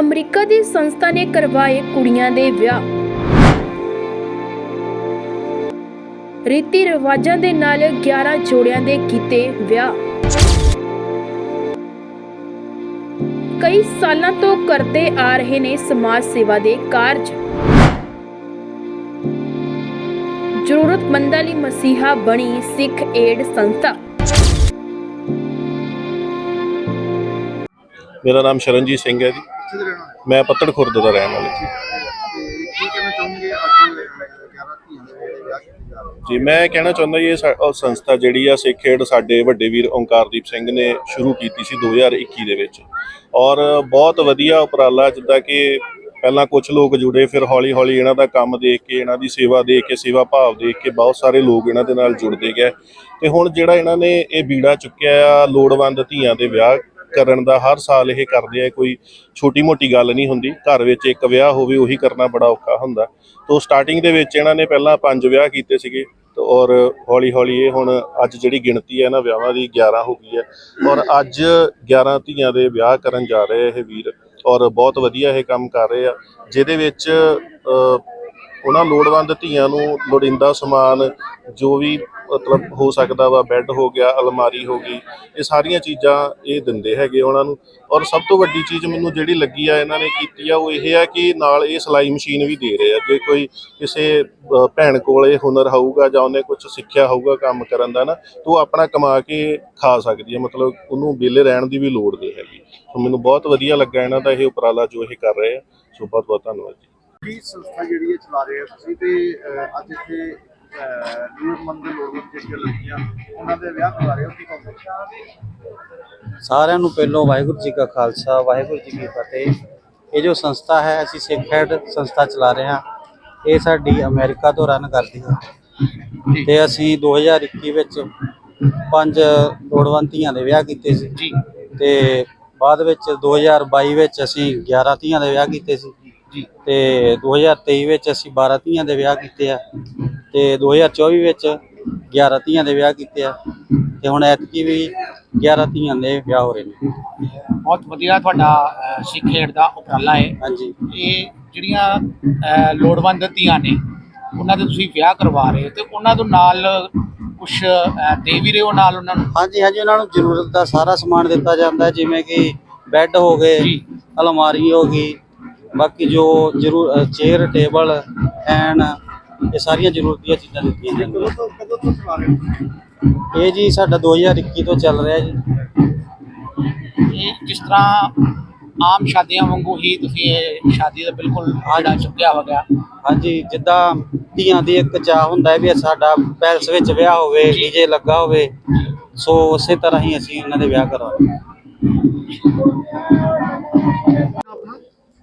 America ਦੀ ਸੰਸਥਾ ਨੇ ਕਰਵਾਏ ਕੁੜੀਆਂ ਦੇ ਵਿਆਹ। ਰੀਤੀ ਰਿਵਾਜਾਂ ਦੇ ਨਾਲ 11 ਜੋੜਿਆਂ ਦੇ ਕੀਤੇ ਵਿਆਹ। ਕਈ ਸਾਲਾਂ ਤੋਂ ਕਰਦੇ ਆ ਰਹੇ ਨੇ ਸਮਾਜ ਸੇਵਾ ਦੇ ਕਾਰਜ। ਜ਼ਰੂਰਤਮੰਦਾਂ ਲਈ ਮਸੀਹਾ ਬਣੀ ਸਿੱਖ ਏਡ ਸੰਸਥਾ। ਮੇਰਾ ਨਾਮ ਸ਼ਰਨਜੀਤ ਸਿੰਘ ਹੈ ਜੀ। ਮੈਂ ਪੱਤੜ ਖੁਰਦ ਦਾ ਰਹਿਣ ਵਾਲਾ ਜੀ। ਜੀ, ਮੈਂ ਕਹਿਣਾ ਚਾਹੁੰਦਾ ਇਹ ਸੰਸਥਾ ਜਿਹੜੀ ਆ ਸਿੱਖ ਖੇਡ ਸਾਡੇ ਵੱਡੇ ਵੀਰ ਓਂਕਾਰਦੀਪ ਸਿੰਘ ਨੇ ਸ਼ੁਰੂ ਕੀਤੀ ਸੀ 2021 ਦੇ ਵਿੱਚ। ਔਰ ਬਹੁਤ ਵਧੀਆ ਉਪਰਾਲਾ, ਜਿੱਦਾਂ ਕਿ ਪਹਿਲਾਂ ਕੁਝ ਲੋਕ ਜੁੜੇ, ਫਿਰ ਹੌਲੀ ਹੌਲੀ ਇਹਨਾਂ ਦਾ ਕੰਮ ਦੇਖ ਕੇ, ਇਹਨਾਂ ਦੀ ਸੇਵਾ ਦੇਖ ਕੇ, ਸੇਵਾ ਭਾਵ ਦੇਖ ਕੇ ਬਹੁਤ ਸਾਰੇ ਲੋਕ ਇਹਨਾਂ ਦੇ ਨਾਲ ਜੁੜਦੇ ਗਏ। ਤੇ ਹੁਣ ਜਿਹੜਾ ਇਹਨਾਂ ਨੇ ਇਹ ਬੀੜਾ ਚੁੱਕਿਆ ਆ, ਲੋੜਵੰਦ ਧੀਆਂ ਦੇ ਵਿਆਹ ਕਰਨ ਦਾ ਹਰ ਸਾਲ ਇਹ ਕਰਦੇ ਆ ਕੋਈ ਛੋਟੀ ਮੋਟੀ ਗੱਲ ਨਹੀਂ ਹੁੰਦੀ। ਘਰ ਵਿੱਚ ਇੱਕ ਵਿਆਹ ਹੋਵੇ ਉਹੀ ਕਰਨਾ ਬੜਾ ਔਖਾ ਹੁੰਦਾ। ਤੋਂ ਸਟਾਰਟਿੰਗ ਦੇ ਵਿੱਚ ਇਹਨਾਂ ਨੇ ਪਹਿਲਾਂ ਪੰਜ ਵਿਆਹ ਕੀਤੇ ਸੀਗੇ। ਔਰ ਹੌਲੀ ਹੌਲੀ ਇਹ ਹੁਣ ਅੱਜ ਜਿਹੜੀ ਗਿਣਤੀ ਹੈ ਨਾ ਵਿਆਹਾਂ ਦੀ 11 ਹੋ ਗਈ ਹੈ। ਔਰ ਅੱਜ 11 ਧੀਆਂ ਦੇ ਵਿਆਹ ਕਰਨ ਜਾ ਰਹੇ ਇਹ ਵੀਰ। ਔਰ ਬਹੁਤ ਵਧੀਆ ਇਹ ਕੰਮ ਕਰ ਰਹੇ ਆ। ਜਿਹਦੇ ਵਿੱਚ ਅ, ਉਹਨਾਂ ਲੋੜਵੰਦ ਧੀਆਂ ਨੂੰ ਲੋੜੀਂਦਾ ਸਮਾਨ ਜੋ ਵੀ ਮਤਲਬ ਹੋ ਸਕਦਾ ਵਾ ਬੈੱਡ ਹੋ ਗਿਆ, ਅਲਮਾਰੀ ਹੋ ਗਈ, ਇਹ ਸਾਰੀਆਂ ਚੀਜ਼ਾਂ ਇਹ ਦਿੰਦੇ ਹੈਗੇ ਉਹਨਾਂ ਨੂੰ। ਔਰ ਸਭ ਤੋਂ ਵੱਡੀ ਚੀਜ਼ ਮੈਨੂੰ ਜਿਹੜੀ ਲੱਗੀ ਆ ਇਹਨਾਂ ਨੇ ਕੀਤੀ ਆ, ਉਹ ਇਹ ਆ ਕਿ ਨਾਲ ਇਹ ਸਿਲਾਈ ਮਸ਼ੀਨ ਵੀ ਦੇ ਰਹੇ ਆ। ਜੇ ਕੋਈ ਕਿਸੇ ਭੈਣ ਕੋਲ ਇਹ ਹੁਨਰ ਹੋਊਗਾ ਜਾਂ ਉਹਨੇ ਕੁਝ ਸਿੱਖਿਆ ਹੋਊਗਾ ਕੰਮ ਕਰਨ ਦਾ ਨਾ, ਤਾਂ ਉਹ ਆਪਣਾ ਕਮਾ ਕੇ ਖਾ ਸਕਦੀ ਹੈ ਮਤਲਬ ਉਹਨੂੰ ਵਿਹਲੇ ਰਹਿਣ ਦੀ ਵੀ ਲੋੜ ਨਹੀਂ ਹੈਗੀ। ਸੋ ਮੈਨੂੰ ਬਹੁਤ ਵਧੀਆ ਲੱਗਾ ਇਹਨਾਂ ਦਾ ਇਹ ਉਪਰਾਲਾ ਜੋ ਇਹ ਕਰ ਰਹੇ ਆ। ਸੋ ਬਹੁਤ ਬਹੁਤ ਧੰਨਵਾਦ ਜੀ। ਕੀ ਸੰਸਥਾ ਜਿਹੜੀ ਹੈ ਚਲਾ ਰਹੇ ਹੋ ਤੁਸੀਂ? ਤੇ ਅੱਜ ਇੱਥੇ ਜ਼ਰੂਰਤਮੰਦ ਲੋਕ ਜਿਹੜੀਆਂ ਲੜਕੀਆਂ ਉਹਨਾਂ ਦੇ ਵਿਆਹ ਕਰਵਾ ਰਹੇ ਹੋ ਕੀ ਕਹੋਗੇ? ਸਾਰਿਆਂ ਨੂੰ ਪਹਿਲੋਂ ਵਾਹਿਗੁਰੂ ਜੀ ਕਾ ਖਾਲਸਾ ਵਾਹਿਗੁਰੂ ਜੀ ਕੀ ਫਤਿਹ। ਇਹ ਜੋ ਸੰਸਥਾ ਹੈ ਅਸੀਂ ਸਿੱਖ ਹੈਡ ਸੰਸਥਾ ਚਲਾ ਰਹੇ ਹਾਂ। ਇਹ ਸਾਡੀ ਅਮਰੀਕਾ ਤੋਂ ਰਨ ਕਰਦੀ ਹੈ। ਤੇ ਅਸੀਂ 2021 ਵਿੱਚ ਪੰਜ ਲੋੜਵੰਦ ਧੀਆਂ ਦੇ ਵਿਆਹ ਕੀਤੇ ਸੀ। ਜੀ। ਤੇ ਬਾਅਦ ਵਿੱਚ 2022 ਵਿੱਚ ਅਸੀਂ 11 ਧੀਆਂ ਦੇ ਵਿਆਹ ਕੀਤੇ ਸੀ। ਜੀ। ਤੇ 2023 ਵਿੱਚ ਅਸੀਂ 12 ਧੀਆਂ ਦੇ ਵਿਆਹ ਕੀਤੇ ਆ। ਤੇ 2024 ਵਿੱਚ 11 ਧੀਆਂ ਦੇ ਵਿਆਹ ਕੀਤੇ ਆ। ਤੇ ਹੁਣ ਐਤਕੀ ਵੀ 11 ਧੀਆਂ ਦੇ ਵਿਆਹ ਹੋ ਰਹੇ ਨੇ। ਬਹੁਤ ਵਧੀਆ ਤੁਹਾਡਾ ਸਿੱਖ ਖੇਡ ਦਾ ਉਪਰਾਲਾ ਹੈ। ਹਾਂਜੀ। ਇਹ ਜਿਹੜੀਆਂ ਅਹ, ਲੋੜਵੰਦ ਧੀਆਂ ਨੇ ਉਹਨਾਂ ਦੇ ਤੁਸੀਂ ਵਿਆਹ ਕਰਵਾ ਰਹੇ ਹੋ ਤੇ ਉਹਨਾਂ ਤੋਂ ਨਾਲ ਕੁਝ ਦੇ ਵੀ ਰਹੇ ਹੋ ਨਾਲ ਉਹਨਾਂ ਨੂੰ? ਹਾਂਜੀ ਹਾਂਜੀ ਉਹਨਾਂ ਨੂੰ ਜ਼ਰੂਰਤ ਦਾ ਸਾਰਾ ਸਮਾਨ ਦਿੱਤਾ ਜਾਂਦਾ ਹੈ। ਜਿਵੇਂ ਕਿ ਬੈੱਡ ਹੋ ਗਏ ਜੀ। ਅਲਮਾਰੀ ਹੋ ਗਈ ਬਾਕੀ ਜੋ ਜ਼ਰੂਰ ਚੇਅਰ ਟੇਬਲ ਐਨ ਇਹ ਸਾਰੀਆਂ ਜ਼ਰੂਰਤ ਦੀਆਂ ਚੀਜ਼ਾਂ ਦਿੱਤੀਆਂ ਕਦੋਂ ਜਾਂਦੀਆਂ। ਤੋਂ ਕਦੋਂ ਤੋਂ ਚਲਾ ਰਹੇ ਹੋ? ਇਹ ਜੀ ਸਾਡਾ 2021 ਤੋਂ ਚੱਲ ਰਿਹਾ ਜੀ। ਇਹ ਜਿਸ ਤਰ੍ਹਾਂ ਆਮ ਸ਼ਾਦੀਆਂ ਵਾਂਗੂ ਹੀ ਤੁਸੀਂ ਇਹ ਸ਼ਾਦੀ ਦਾ ਬਿਲਕੁਲ ਆੜਾ ਚੁੱਕਿਆ ਹੋ ਗਿਆ ਹਾਂਜੀ ਜਿੱਦਾਂ ਧੀਆਂ ਦੀ ਇੱਕ ਚਾਹ ਹੁੰਦਾ ਹੈ ਵੀ ਸਾਡਾ ਪੈਲਸ ਵਿੱਚ ਵਿਆਹ ਹੋਵੇ ਡੀਜੇ ਲੱਗਾ ਹੋਵੇ ਸੋ ਉਸੇ ਤਰ੍ਹਾਂ ਹੀ ਅਸੀਂ ਇਹਨਾਂ ਦੇ ਵਿਆਹ ਆਪਣਾ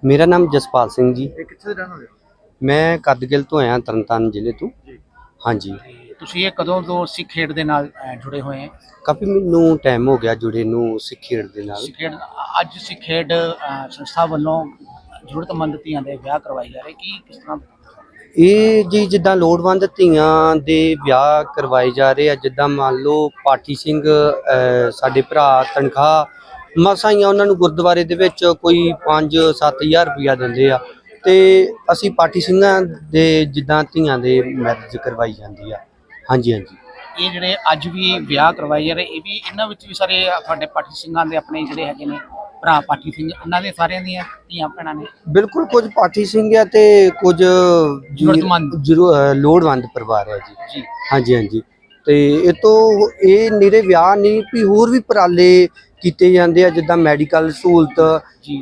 ਮੇਰਾ ਨਾਮ ਜਸਪਾਲ ਸਿੰਘ ਜੀ। ਇਹ ਕਿੱਥੇ ਦੇ ਰਹਿਣ ਵਾਲੇ ਹੋ? ਮੈਂ ਕਦਗਿਲ ਤੋਂ ਆਇਆ ਤਰਨਤਾਰਨ ਜ਼ਿਲ੍ਹੇ ਤੋਂ। ਜੀ। ਹਾਂਜੀ। ਤੁਸੀਂ ਇਹ ਕਦੋਂ ਤੋਂ ਸਿੱਖ ਖੇਡ ਦੇ ਨਾਲ ਅਹ, ਜੁੜੇ ਹੋਏ ਹੈ? ਕਾਫੀ ਮੈਨੂੰ ਟਾਈਮ ਹੋ ਗਿਆ ਜੁੜੇ ਨੂੰ ਸਿੱਖ ਖੇਡ ਦੇ ਨਾਲ। ਸਿੱਖ ਖੇਡ ਅੱਜ ਸਿੱਖ ਖੇਡ ਅਹ, ਸੰਸਥਾ ਵੱਲੋਂ ਜ਼ਰੂਰਤਮੰਦ ਧੀਆਂ ਦੇ ਵਿਆਹ ਕਰਵਾਏ ਜਾ ਰਹੇ ਕੀ ਕਿਸ ਤਰ੍ਹਾਂ? ਇਹ ਜੀ ਜਿੱਦਾਂ ਲੋੜਵੰਦ ਧੀਆਂ ਦੇ ਵਿਆਹ ਕਰਵਾਏ ਜਾ ਰਹੇ ਆ ਜਿੱਦਾਂ ਮੰਨ ਲਓ ਪਾਠੀ ਸਿੰਘ ਅਹ, ਸਾਡੇ ਭਰਾ ਤਨਖਾਹ ਮਸਾਈਆਂ ਉਹਨਾਂ ਨੂੰ ਗੁਰਦੁਆਰੇ ਦੇ ਵਿੱਚ ਕੋਈ 5-7000 ਰੁਪਇਆ ਦਿੰਦੇ ਆ। ਤੇ ਅਸੀਂ ਪਾਠੀ ਸਿੰਘਾਂ ਦੇ ਜਿੱਦਾਂ ਧੀਆਂ ਦੇ ਮੈਰਿਜ ਕਰਵਾਈ ਜਾਂਦੀ ਆ। ਹਾਂਜੀ ਹਾਂਜੀ। ਇਹ ਜਿਹੜੇ ਅੱਜ ਵੀ ਵਿਆਹ ਕਰਵਾਏ ਜਾ ਰਹੇ ਇਹ ਵੀ ਇਹਨਾਂ ਵਿੱਚ ਵੀ ਸਾਰੇ ਤੁਹਾਡੇ ਪਾਠੀ ਸਿੰਘਾਂ ਦੇ ਆਪਣੇ ਜਿਹੜੇ ਹੈਗੇ ਨੇ ਭਰਾ ਪਾਠੀ ਸਿੰਘ ਉਹਨਾਂ ਦੇ ਸਾਰਿਆਂ ਦੀਆਂ ਧੀਆਂ ਭੈਣਾਂ ਨੇ ਬਿਲਕੁਲ ਕੁਝ ਪਾਠੀ ਸਿੰਘ ਆ ਤੇ ਕੁਝ ਜ਼ਰੂਰਤਮੰਦ। ਲੋੜਵੰਦ। ਪਰਿਵਾਰ ਹੈ ਜੀ। ਹਾਂਜੀ ਹਾਂਜੀ। ਤੇ ਇਹ ਤੋਂ ਇਹ ਨਿਰੇ ਵਿਆਹ ਨਹੀਂ ਵੀ ਹੋਰ ਵੀ ਉਪਰਾਲੇ ਕੀਤੇ ਜਾਂਦੇ ਆ ਜਿੱਦਾਂ ਮੈਡੀਕਲ ਸਹੂਲਤ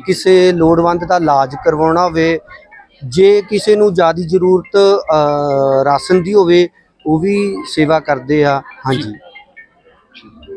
ਕਿਸੇ ਲੋੜਵੰਦ ਦਾ ਇਲਾਜ ਕਰਵਾਉਣਾ ਹੋਵੇ ਜੇ ਕਿਸੇ ਨੂੰ ਜ਼ਿਆਦਾ ਜ਼ਰੂਰਤ ਰਾਸ਼ਨ ਦੀ ਹੋਵੇ ਉਹ ਵੀ ਸੇਵਾ ਕਰਦੇ ਆ। ਹਾਂਜੀ।